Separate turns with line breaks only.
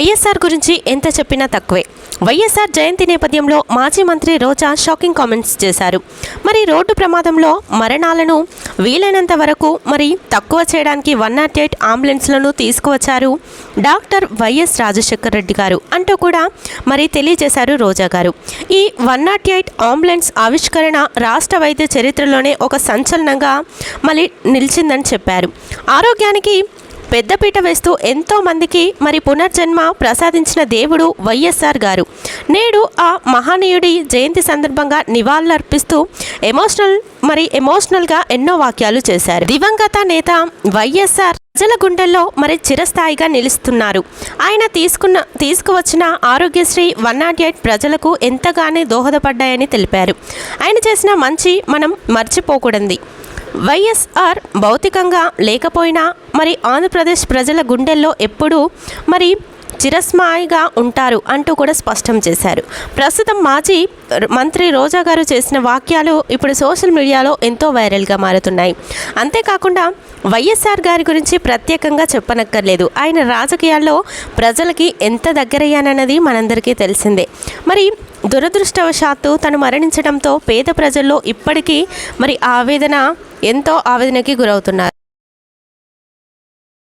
వైఎస్ఆర్ గురించి ఎంత చెప్పినా తక్కువే. వైఎస్ఆర్ జయంతి నేపథ్యంలో మాజీ మంత్రి రోజా షాకింగ్ కామెంట్స్ చేశారు. మరి రోడ్డు ప్రమాదంలో మరణాలను వీలైనంత వరకు మరి తక్కువ చేయడానికి వన్ నాట్ ఎయిట్ అంబులెన్స్లను తీసుకువచ్చారు డాక్టర్ వైఎస్ రాజశేఖర్ రెడ్డి గారు. అంటూ కూడా మరి తెలియజేశారు రోజా గారు. ఈ వన్ నాట్ ఎయిట్ అంబులెన్స్ ఆవిష్కరణ రాష్ట్ర వైద్య చరిత్రలోనే ఒక సంచలనంగా మళ్ళీ నిలిచిందని చెప్పారు. ఆరోగ్యానికి పెద్దపీట వేస్తూ ఎంతో మందికి మరి పునర్జన్మ ప్రసాదించిన దేవుడు వైఎస్ఆర్ గారు. నేడు ఆ మహనీయుడి జయంతి సందర్భంగా నివాళులర్పిస్తూ ఎమోషనల్ మరి ఎమోషనల్గా ఎన్నో వాక్యాలు చేశారు. దివంగత నేత వైఎస్ఆర్ ప్రజల గుండెల్లో మరి చిరస్థాయిగా నిలుస్తున్నారు. ఆయన తీసుకున్న తీసుకువచ్చిన ఆరోగ్యశ్రీ వన్ నాట్ ఎయిట్ ప్రజలకు ఎంతగానే దోహదపడ్డాయని తెలిపారు. ఆయన చేసిన మంచి మనం మర్చిపోకూడదు వైఎస్ఆర్ భౌతికంగా లేకపోయినా మరి ఆంధ్రప్రదేశ్ ప్రజల గుండెల్లో ఎప్పుడూ మరి చిరస్మాయిగా ఉంటారు అంటూ కూడా స్పష్టం చేశారు. ప్రస్తుతం మాజీ మంత్రి రోజా గారు చేసిన వాక్యాలు ఇప్పుడు సోషల్ మీడియాలో ఎంతో వైరల్గా మారుతున్నాయి. అంతేకాకుండా వైఎస్ఆర్ గారి గురించి ప్రత్యేకంగా చెప్పనక్కర్లేదు. ఆయన రాజకీయాల్లో ప్రజలకి ఎంత దగ్గరయ్యానన్నది మనందరికీ తెలిసిందే. మరి దురదృష్టవశాత్తు తను మరణించడంతో పేద ప్రజల్లో ఇప్పటికీ మరి ఆవేదన ఎంతో ఆవేదనకి గురవుతున్నారు.